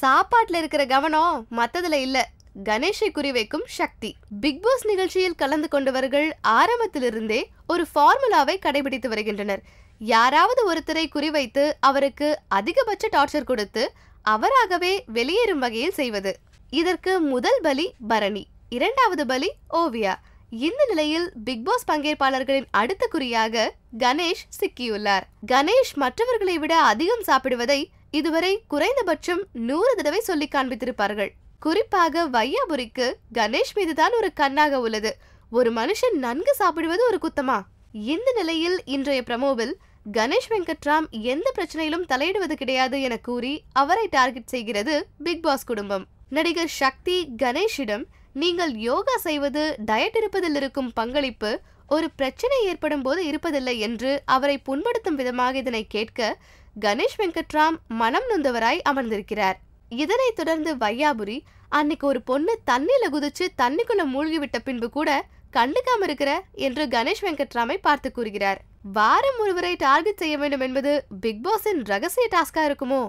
சாப்பாட்டில் இருக்கிற கவனம் மற்றதில் இல்ல. கணேஷை குறிவைக்கும் சக்தி. பிக் பாஸ் நிகழ்ச்சியில் கலந்து கொண்டவர்கள் ஆரம்பத்திலிருந்தே ஒரு ஃபார்முலாவை கடைபிடித்து வருகின்றனர். யாராவது ஒருத்தரை குறிவைத்து அவருக்கு அதிகபட்ச டார்ச்சர் கொடுத்து அவராகவே வெளியேறும் வகையில் செய்வது. இதற்கு முதல் பலி பரணி இரண்டாவது பலி ஓவியா. இந்த நிலையில் பிக் பாஸ் பங்கேற்பாளர்களின் அடுத்த குறியாக கணேஷ் சிக்கியுள்ளார். கணேஷ் மற்றவர்களை விட அதிகம் சாப்பிடுவதை இதுவரை குறைந்தபட்சம் நூறு தடவை சொல்லி காண்பித்திருப்பார்கள். குறிப்பாக வையாபுரிக்கு கணேஷ் மீதுதான் ஒரு கண்ணாக உள்ளது. ஒரு மனுஷன் நன்கு சாப்பிடுவது ஒரு குத்தமா? இந்த நிலையில் இன்றைய பிரமோவில் கணேஷ் வெங்கட்ராம் எந்த பிரச்சனையிலும் தலையிடுவது கிடையாது என கூறி அவரை டார்கெட் செய்கிறது பிக் பாஸ் குடும்பம். நடிகர் சக்தி கணேஷிடம் நீங்கள் யோகா செய்வது டயட் இருப்பதில் இருக்கும் பங்களிப்பு ஒரு பிரச்சனை ஏற்படும் போது இருப்பதில்லை என்று அவரை புண்படுத்தும் விதமாக இதனை கேட்க கணேஷ் வெங்கட்ராம் மனம் நொந்தவராய் அமர்ந்திருக்கிறார். இதனைத் தொடர்ந்து வையாபுரி அன்னைக்கு ஒரு பொண்ணு தண்ணில குதிச்சு தண்ணிக்குள்ள மூழ்கி விட்ட பின்பு கூட கண்டுக்காம இருக்கிற என்று கணேஷ் வெங்கட்ராமை பார்த்து கூறுகிறார். வாரம் ஒருவரை டார்கெட் செய்ய வேண்டும் என்பது பிக் பாஸின் ரகசிய டாஸ்கா இருக்குமோ?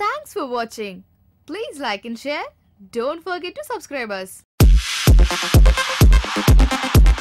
தேங்க்ஸ் ஃபார் வாட்சிங் please like and share don't forget to subscribers Thank you.